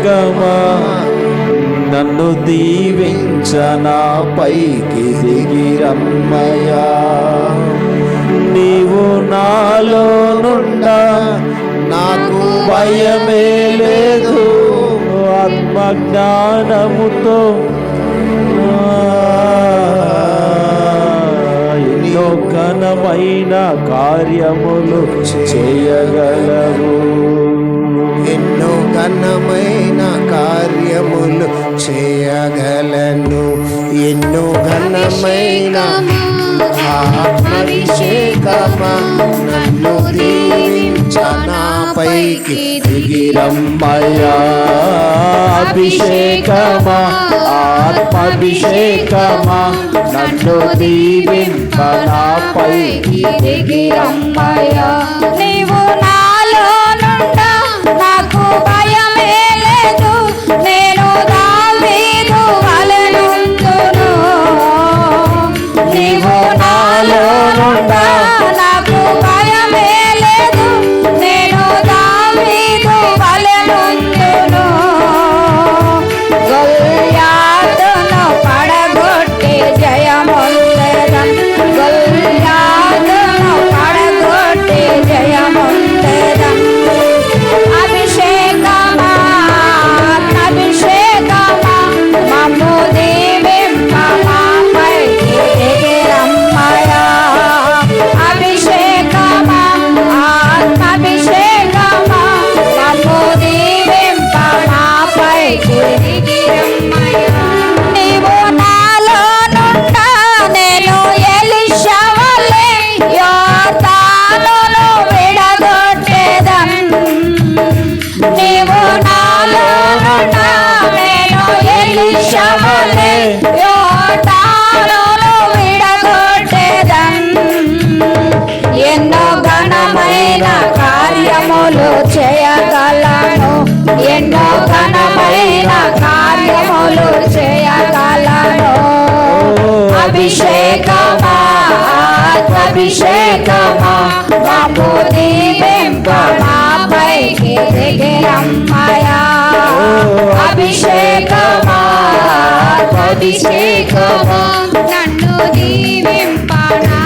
మార్గమా? నన్ను దీవించనా పైకి దిగిరమ్మయ్యా నీవు నాలో నుండ నాకు భయమే లేదు. ఆత్మజ్ఞానముతో ఎన్నో ఘనమైన కార్యములు చేయగలవు. ఎన్నో ఘనమైన కార్యములు చేయగలను. ఎన్నో ఘనమైన ఆత్మాభిషేకమా నన్ను దీవించనాపైకి దిగిరమ్మయ్యా అభిషేకమా ఆత్మాభిషేకమా నన్ను పైకి దిగిరమ్మయ్యా అభిషేకమా? మాకు దీవింపమా పైకి దిగి అమ్మయా అభిషేకమా? అభిషేకమా? నన్ను దీవింప నా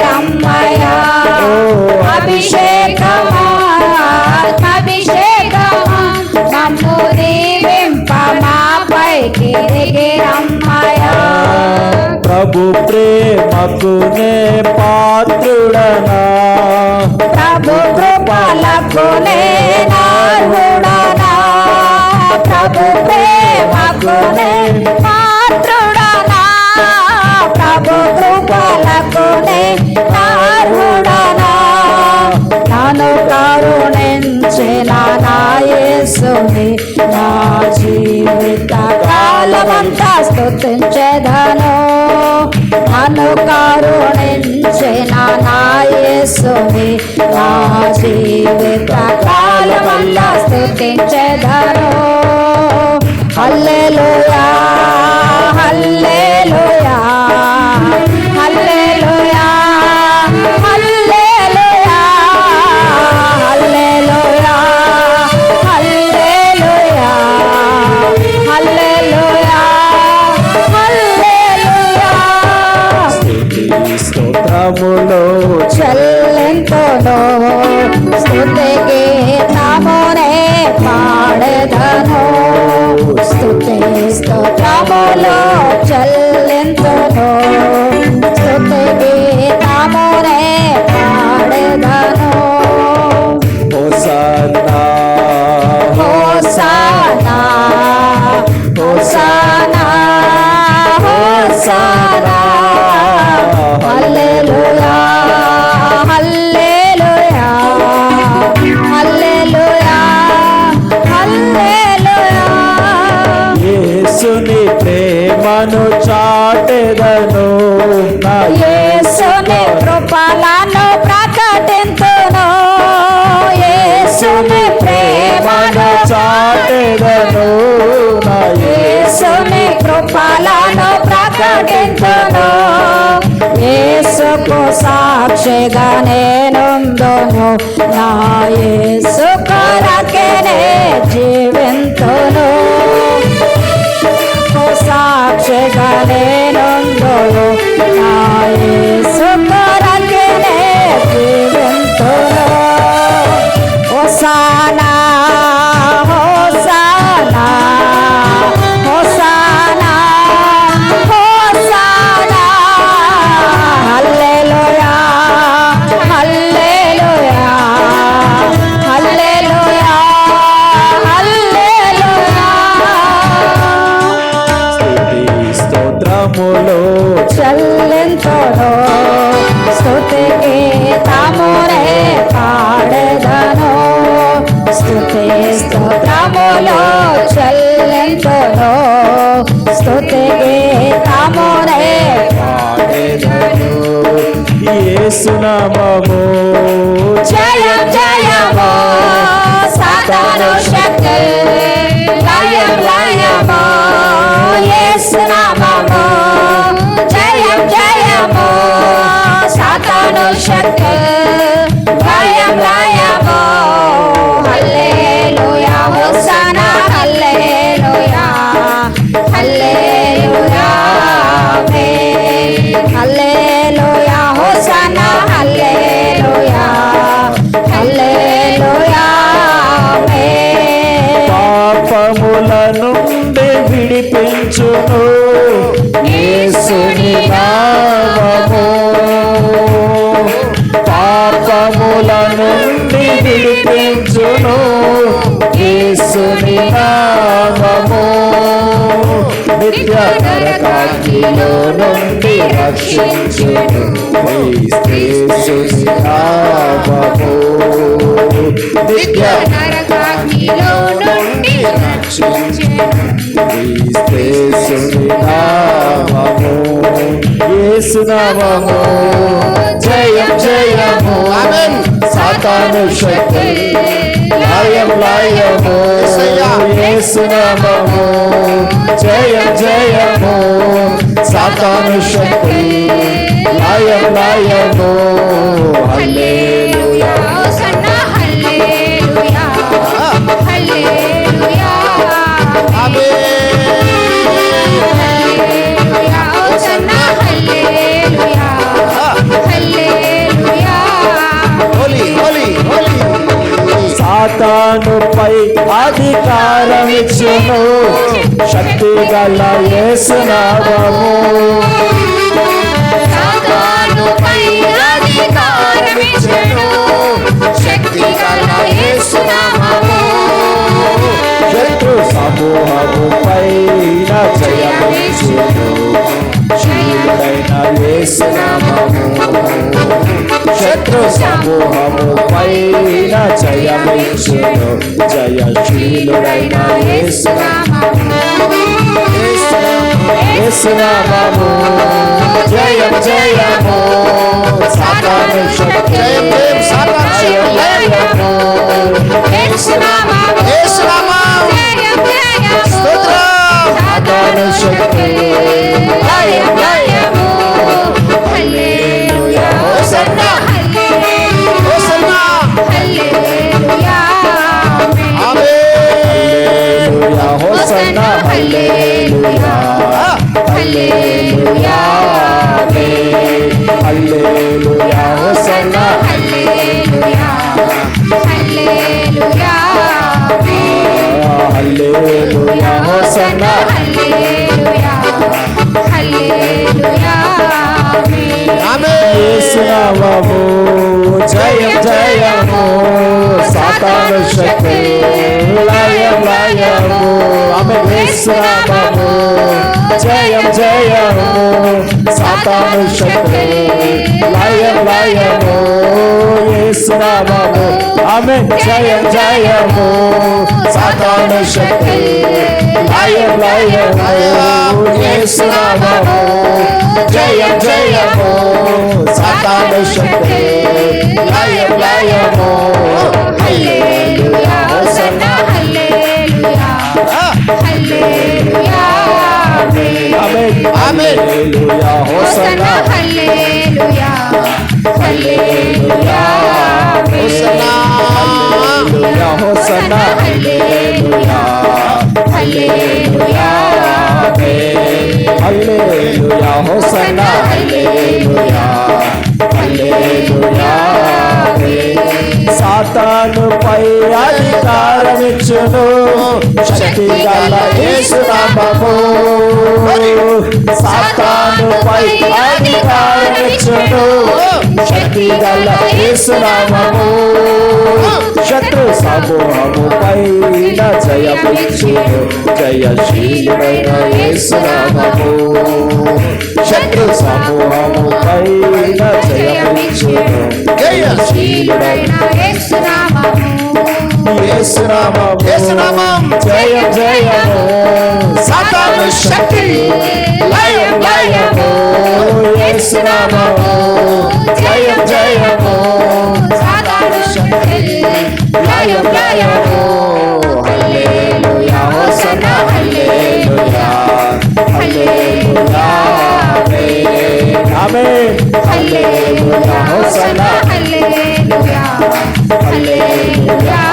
రమ్మయ అభిషేకమా. అభిషేకమా నమ్ము దీవింపమా ప్రభు ప్రేమకునే పాత్రుడనా? ప్రభు కృపలకునే నారుడనా పాత్రుడనా? ప్రభు కృప స్థుతించెదను నన్ను కరుణించిన నాయసుని నా జీవిత కాలమల్ల స్థుతించెదను అల్లెలుయా ప్రేమను చాటెదను నా యేసుని కృపలను ప్రకటింతును. యేసుని ప్రేమను చాటెదను నా యేసుని కృపలను ప్రకటింతును. యేసుకు సాక్షిగా నేనుందును. నా యేసు కొరకెనే జీవింతును. స్తుతికి పాడెదను యేసునామము. జయం జయము సాతాను నరకాగ్నిలో నుండి యేసునామము. జయం జయము. ఆమేన్. సాతాను శక్తి. లయం లయము. యేసునామము. జయం జయము. సాతాను శక్తి. లయం లయము హల్లెలూయా హోసన్నా హల్లెలూయా. హల్లెలూయా. హల్లెలూయా హోసన్నా హల్లెలూయా. హల్లెలూయా. Holy holy holy. సాతానుపై అధికారం ఇచ్చును శక్తి గల యేసునామము సమూహము పైన జయమిచ్చును జయశీలుడైన యేసునామము యేసునామము జయం జయము హల్లెలూయా హోసన్నా హల్లెలూయా. హల్లెలూయా. ఆమేన్. యేసునామము జయం జయము సాతాను శక్తి లయం లయము ఆమె యేసునామము జయం జయము సాతాను శక్తి లయం లయము యేసునామము ఆమె జయం జయము. సాతాను శక్తి. లయం లయము. యేసునామము జయం జయము. సాతాను శక్తి. లయం లయము. హల్లెలూయా. హోసన్నా హల్లెలూయా. హల్లెలూయా. ఆమేన్. ఆమేన్. హల్లెలూయా. హోసన్నా హల్లెలూయా. హల్లెలూయా హల్లెలూయా హల్లెలూయా హోసన్నా హల్లెలూయా హల్లెలూయా సాతాను పై అధికారమిచ్చును. శక్తి గల యేసునామము సాతాను పై అధికారమిచ్చును. శక్తి గల యేసునామము. శత్రు సమూహము పైన జయమిచ్చును జయశీలుడైన యేసునామము శత్రు సమూహము పైన జయమిచ్చును జయశీలుడైన యేసునామము యేసునామం. జయ. జయము సాతాను శక్తి.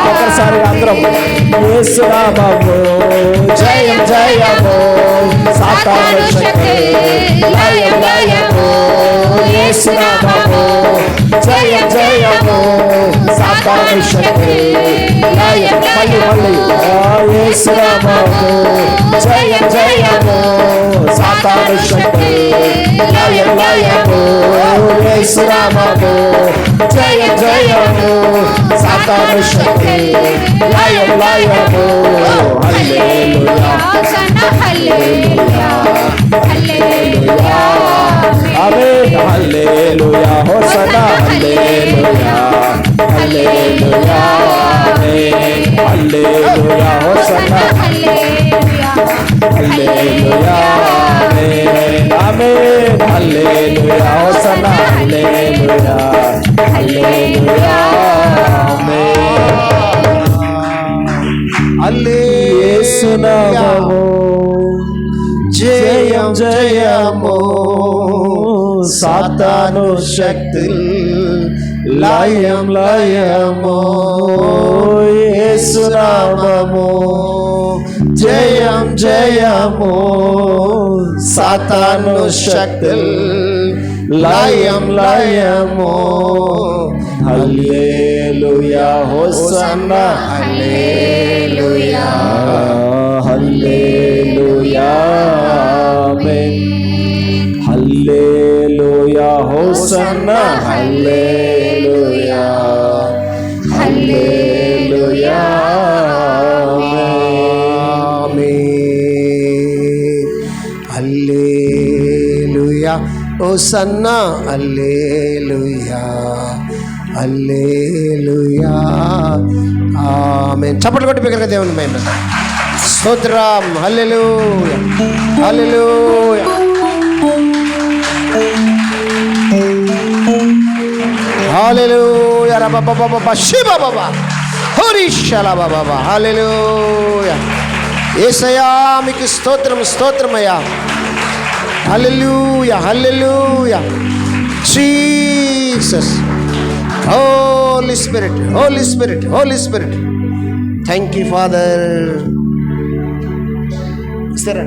ఒకసారి అందరం యేసునామము జయం జయము. సాతాను శక్తి లయం లయము. యేసునామము జయం సాతాను శక్తి లయం మళ్ళీ మళ్ళీ ఆ యేసునామము జయం జయము సాతాను శక్తి లయం లయము యేసునామము జయం జయము సాతాను శక్తి లయం లయము హల్లెలూయా ఆమేన్ హల్లెలూయా హోసన్నా హల్లెలూయా హల్లెలూయా హల్లెలూయా హోసన్నా హల్లెలూయా ఆమేన్ హల్లెలూయా హోసన్నా హల్లెలూయా హల్లెలూయా ఆమేన్ జయం జయము సాతాను శక్తి లయం లయము. యేసునామము జయం జయము. సాతాను శక్తి లయం లయము. హల్లెలూయా హోసన్నా. హల్లెలూయా. హల్లెలూయా. హోసన్నా. హల్లెలూయా. హల్లెలూయా. అల్లేలుయా ఓ సన్నా అల్లేలుయా అల్లేలుయా ఆమె చప్పట్లు కొట్టి పిక్కల దేవుని మేము స్తోత్రం. హల్లెలూయా. హల్లెలూయా. హల్లెలూయా రబబబబ శిబబబ హోరిషల బాబా హల్లెలూయా యేసయ్యా మీకు స్తోత్రం స్తోత్రమయ్యా హల్లెలూయ హల్లెలూయ Jesus holy spirit holy spirit holy spirit thank you father సరే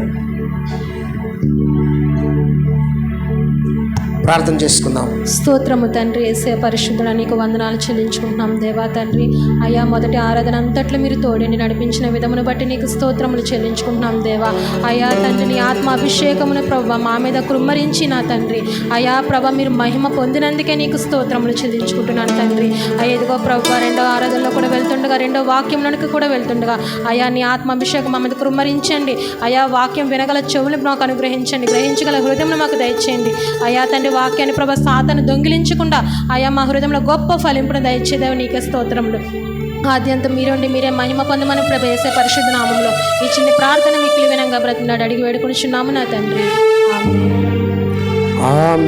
ప్రార్థన చేసుకుందాం. స్తోత్రము తండ్రి ఏసే పరిశుద్ధుడ నీకు వందనాలు చెల్లించుకుంటున్నాం దేవా తండ్రి అయ్యా మొదటి ఆరాధన అంతట్లో మీరు తోడండి నడిపించిన విధమును బట్టి నీకు స్తోత్రములు చెల్లించుకుంటున్నాం దేవా. అయ్యా తండ్రి నీ ఆత్మ అభిషేకమును ప్రభ మా మీద కృమ్మరించి నా తండ్రి. అయా ప్రభ మీరు మహిమ పొందినందుకే నీకు స్తోత్రములు చెల్లించుకుంటున్నాను తండ్రి. అయ్యా ఇదిగో ప్రభ రెండో ఆరాధనలో కూడా వెళ్తుండగా రెండో వాక్యంలోనికి కూడా వెళ్తుండగా అయా నీ ఆత్మ అభిషేకం మా మీద కృమ్మరించండి. అయా వాక్యం వినగల చెవులు మాకు అనుగ్రహించండి గ్రహించగల హృదయం మాకు దయచేయండి. అయా తండ్రి వాక్యాన్ని ప్రభా సాతను దొంగిలించకుండా ఆయా మా హృదయంలో గొప్ప ఫలింపును దయచేదేవి నీకే స్తోత్రములు. ఆద్యంతం మీరుండి మీరే మహిమ పొందమని ప్రభేసే పరిశుద్ధ నామంలో ఈ చిన్న ప్రార్థన మీకు వినంగా బ్రతినాడు అడిగి వేడుకొని నా తండ్రి.